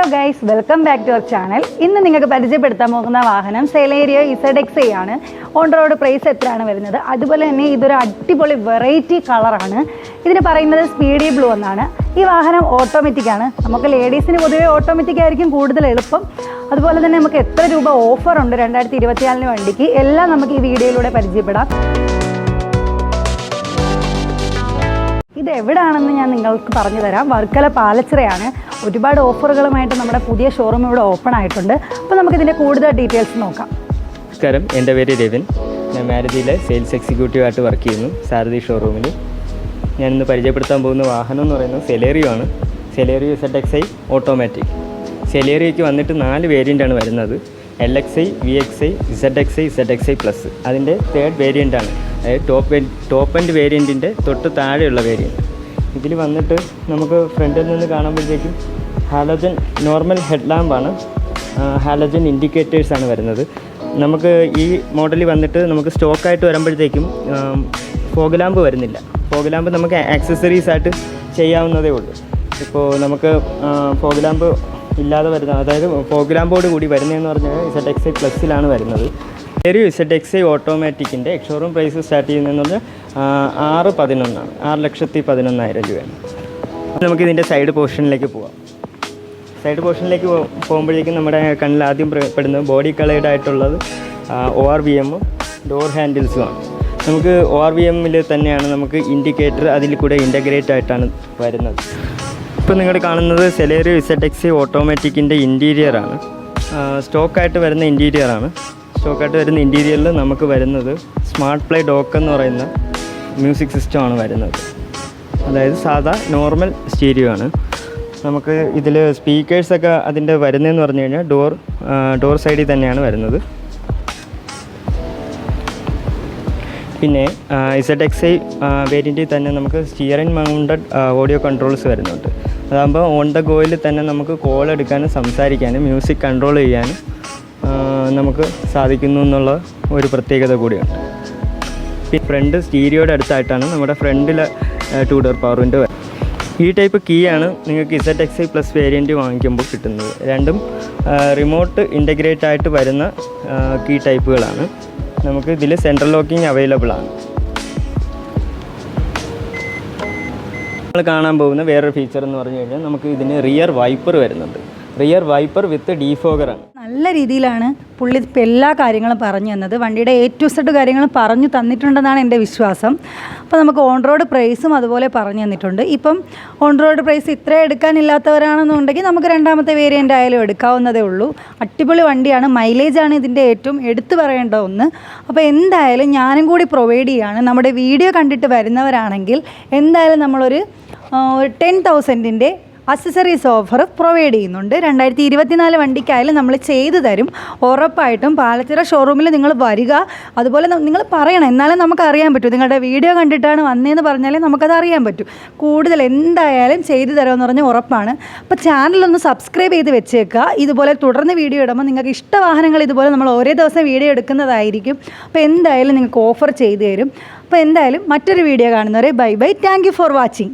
Hello guys welcome back to our channel ഇന്ന് നിങ്ങൾക്ക് പരിചയപ്പെടുത്താൻ പോകുന്ന വാഹനം സെലേരിയോ ഇസഡ് എക്സ് ആണ്. ഓൺ റോഡ് പ്രൈസ് എത്രയാണ് വരുന്നത്? അതുപോലെ തന്നെ ഇതൊരു അടിപൊളി വെറൈറ്റി കളറാണ് ഇതിന് പറയുന്നത് സ്പീഡി ബ്ലൂ എന്നാണ്. ഈ വാഹനം ഓട്ടോമാറ്റിക് ആണ്. നമുക്ക് ലേഡീസിന് പൊതുവേ ഓട്ടോമാറ്റിക് ആയിരിക്കും കൂടുതൽ എളുപ്പം. അതുപോലെ തന്നെ നമുക്ക് എത്ര രൂപ ഓഫർ ഉണ്ട് രണ്ടായിരത്തി ഇരുപത്തിനാലിന് വണ്ടിക്ക്? എല്ലാം നമുക്ക് ഈ വീഡിയോയിലൂടെ പരിചയപ്പെടാം. ഇത് എവിടെയാണെന്ന് ഞാൻ നിങ്ങൾക്ക് പറഞ്ഞു തരാം. വർക്കല പാലച്ചിറയാണ്. ഒരുപാട് ഓഫറുകളുമായിട്ട് നമ്മുടെ പുതിയ ഷോറൂം ഇവിടെ ഓപ്പൺ ആയിട്ടുണ്ട്. അപ്പോൾ നമുക്കിതിന്റെ കൂടുതൽ ഡീറ്റെയിൽസ് നോക്കാം. നമസ്കാരം. എന്റെ പേര് രവിൻ. ഞാൻ മാരുതിയിലെ സെയിൽസ് എക്സിക്യൂട്ടീവ് ആയിട്ട് വർക്ക് ചെയ്യുന്നു. സാരഥി ഷോറൂമിൽ ഞാനിന്ന് പരിചയപ്പെടുത്താൻ പോകുന്ന വാഹനം എന്ന് പറയുന്നത് സെലേറിയോ ആണ്. Celerio Z X I automatic സെലേറിയോയ്ക്ക് വന്നിട്ട് നാല് വേരിയന്റാണ് വരുന്നത്. L X I V X I Z X I Z X I plus അതിന്റെ തേർഡ് വേരിയന്റ് ആണ്. അതായത് ടോപ്പ് ടോപ്പ് ആൻഡ് വേരിയന്റിന്റെ തൊട്ട് താഴെയുള്ള വേരിയന്റ് ഇതിൽ വന്നിട്ട് നമുക്ക് ഫ്രണ്ടിൽ നിന്ന് കാണുമ്പോഴത്തേക്കും ഹാലജൻ നോർമൽ ഹെഡ് ലാമ്പാണ് ഹാലജൻ ഇൻഡിക്കേറ്റേഴ്സാണ് വരുന്നത്. നമുക്ക് ഈ മോഡലിൽ വന്നിട്ട് നമുക്ക് സ്റ്റോക്കായിട്ട് വരുമ്പോഴത്തേക്കും ഫോഗ് ലാമ്പ് വരുന്നില്ല. ഫോഗ് ലാമ്പ് നമുക്ക് ആക്സസറീസ് ആയിട്ട് ചെയ്യാവുന്നതേ ഉള്ളൂ. ഇപ്പോൾ നമുക്ക് ഫോഗ് ലാമ്പ് ഇല്ലാതെ വരുന്ന അതായത് ഫോഗ് ലാമ്പോട് കൂടി വരുന്നതെന്ന് പറഞ്ഞാൽ സെറ്റ് എക്സ് പ്ലസിലാണ് വരുന്നത്. ഒരു ഇസഡ് എക്സ് ഐ ഓട്ടോമാറ്റിക്കിന്റെ ഷോറൂം പ്രൈസ് സ്റ്റാർട്ട് ചെയ്യുന്നത് ആറ് പതിനൊന്നാണ്. ആറ് ലക്ഷത്തി പതിനൊന്നായിരം രൂപയാണ്. നമുക്ക് ഇതിന്റെ സൈഡ് പോർഷനിലേക്ക് പോവാം. സൈഡ് പോർഷനിലേക്ക് പോകുമ്പോഴേക്കും നമ്മുടെ കണ്ണിൽ ആദ്യം പെടുന്ന പെടുന്നത് ബോഡി കളേഡ് ആയിട്ടുള്ളത് ഒ ആർ വി എമ്മും ഡോർ ഹാൻഡിൽസുമാണ് നമുക്ക് ഒ ആർ വി എമ്മിൽ തന്നെയാണ് നമുക്ക് ഇൻഡിക്കേറ്റർ അതിൽ കൂടെ ഇന്റഗ്രേറ്റ് ആയിട്ടാണ് വരുന്നത്. ഇപ്പോൾ നിങ്ങൾ കാണുന്നത് സെലേറിയോ ഇസഡ് എക്സ് ഓട്ടോമാറ്റിക്കിന്റെ ഇന്റീരിയറാണ്. സ്റ്റോക്കായിട്ട് വരുന്ന ഇന്റീരിയറാണ്. സ്റ്റോക്കായിട്ട് വരുന്ന ഇന്റീരിയറിൽ നമുക്ക് വരുന്നത് സ്മാർട്ട് പ്ലേ ഡോക്ക് എന്ന് പറയുന്ന മ്യൂസിക് സിസ്റ്റമാണ് വരുന്നത്. അതായത് സാധാ നോർമൽ സ്റ്റീരിയോ ആണ്. നമുക്ക് ഇതിൽ സ്പീക്കേഴ്സൊക്കെ അതിന്റെ വരുന്നതെന്ന് പറഞ്ഞു കഴിഞ്ഞാൽ ഡോർ ഡോർ സൈഡിൽ തന്നെയാണ് വരുന്നത്. പിന്നെ ഇസഡ് എക്സ് ഐ വേരിയന്റിൽ തന്നെ നമുക്ക് സ്റ്റിയറിംഗ് മൗണ്ടഡ് ഓഡിയോ കൺട്രോൾസ് വരുന്നുണ്ട്. അതാകുമ്പോൾ ഓൺ ദ ഗോയിൽ തന്നെ നമുക്ക് കോൾ എടുക്കാനും സംസാരിക്കാനും മ്യൂസിക് കൺട്രോൾ ചെയ്യാനും നമുക്ക് സാധിക്കുന്നു എന്നുള്ള ഒരു പ്രത്യേകത കൂടിയുണ്ട്. പിന്നെ ഫ്രണ്ട് സ്റ്റീരിയോയുടെ അടുത്തായിട്ടാണ് നമ്മുടെ ഫ്രണ്ടിലെ ടു ഡോർ പവർ വിൻഡോ ഈ ടൈപ്പ് കീ ആണ് നിങ്ങൾക്ക് Z X I plus variant വാങ്ങിക്കുമ്പോൾ കിട്ടുന്നത്. രണ്ടും റിമോട്ട് ഇന്റഗ്രേറ്റ് ആയിട്ട് വരുന്ന കീ ടൈപ്പുകളാണ്. നമുക്ക് ഇതിൽ സെൻട്രൽ ലോക്കിംഗ് അവൈലബിൾ ആണ്. നമ്മൾ കാണാൻ പോകുന്ന വേറൊരു ഫീച്ചർ എന്ന് പറഞ്ഞു കഴിഞ്ഞാൽ നമുക്ക് ഇതിന് റിയർ വൈപ്പർ വരുന്നുണ്ട്. റിയർ വൈപ്പർ വിത്ത് ഡീഫോഗറാണ് നല്ല രീതിയിലാണ് പുള്ളി ഇപ്പം എല്ലാ കാര്യങ്ങളും പറഞ്ഞു തന്നത്. വണ്ടിയുടെ എ ടു സെഡ് കാര്യങ്ങളും പറഞ്ഞു തന്നിട്ടുണ്ടെന്നാണ് എന്റെ വിശ്വാസം. അപ്പോൾ നമുക്ക് ഓൺ റോഡ് പ്രൈസും അതുപോലെ പറഞ്ഞു തന്നിട്ടുണ്ട്. ഇപ്പം ഓൺ റോഡ് പ്രൈസ് ഇത്ര എടുക്കാനില്ലാത്തവരാണെന്നുണ്ടെങ്കിൽ നമുക്ക് രണ്ടാമത്തെ വേരിയന്റ് ആയാലും എടുക്കാവുന്നതേ ഉള്ളൂ. അടിപൊളി വണ്ടിയാണ്. മൈലേജാണ് ഇതിന്റെ ഏറ്റവും എടുത്തു പറയേണ്ട ഒന്ന്. അപ്പോൾ എന്തായാലും ഞാനും കൂടി പ്രൊവൈഡ് ചെയ്യാണ്. നമ്മുടെ വീഡിയോ കണ്ടിട്ട് വരുന്നവരാണെങ്കിൽ എന്തായാലും നമ്മളൊരു ടെൻ തൗസൻഡിന്റെ അക്സസറീസ് ഓഫർ പ്രൊവൈഡ് ചെയ്യുന്നുണ്ട്. രണ്ടായിരത്തി ഇരുപത്തിനാല് വണ്ടിക്കായാലും നമ്മൾ ചെയ്തു തരും. ഉറപ്പായിട്ടും പാലച്ചിറ ഷോറൂമിൽ നിങ്ങൾ വരിക. അതുപോലെ നിങ്ങൾ പറയണം. എന്നാലും നമുക്ക് അറിയാൻ പറ്റും. നിങ്ങളുടെ വീഡിയോ കണ്ടിട്ടാണ് വന്നതെന്ന് പറഞ്ഞാലേ നമുക്കത് അറിയാൻ പറ്റും. കൂടുതൽ എന്തായാലും ചെയ്തു തരുമെന്ന് പറഞ്ഞാൽ ഉറപ്പാണ്. അപ്പോൾ ചാനലൊന്ന് സബ്സ്ക്രൈബ് ചെയ്ത് വെച്ചേക്കുക. ഇതുപോലെ തുടർന്ന് വീഡിയോ ഇടുമ്പോൾ നിങ്ങൾക്ക് ഇഷ്ട വാഹനങ്ങൾ ഇതുപോലെ നമ്മൾ ഓരോ ദിവസം വീഡിയോ എടുക്കുന്നതായിരിക്കും. അപ്പോൾ എന്തായാലും നിങ്ങൾക്ക് ഓഫർ ചെയ്തു തരും. അപ്പോൾ എന്തായാലും മറ്റൊരു വീഡിയോ കാണുന്നവരെ bye bye. Thank you for watching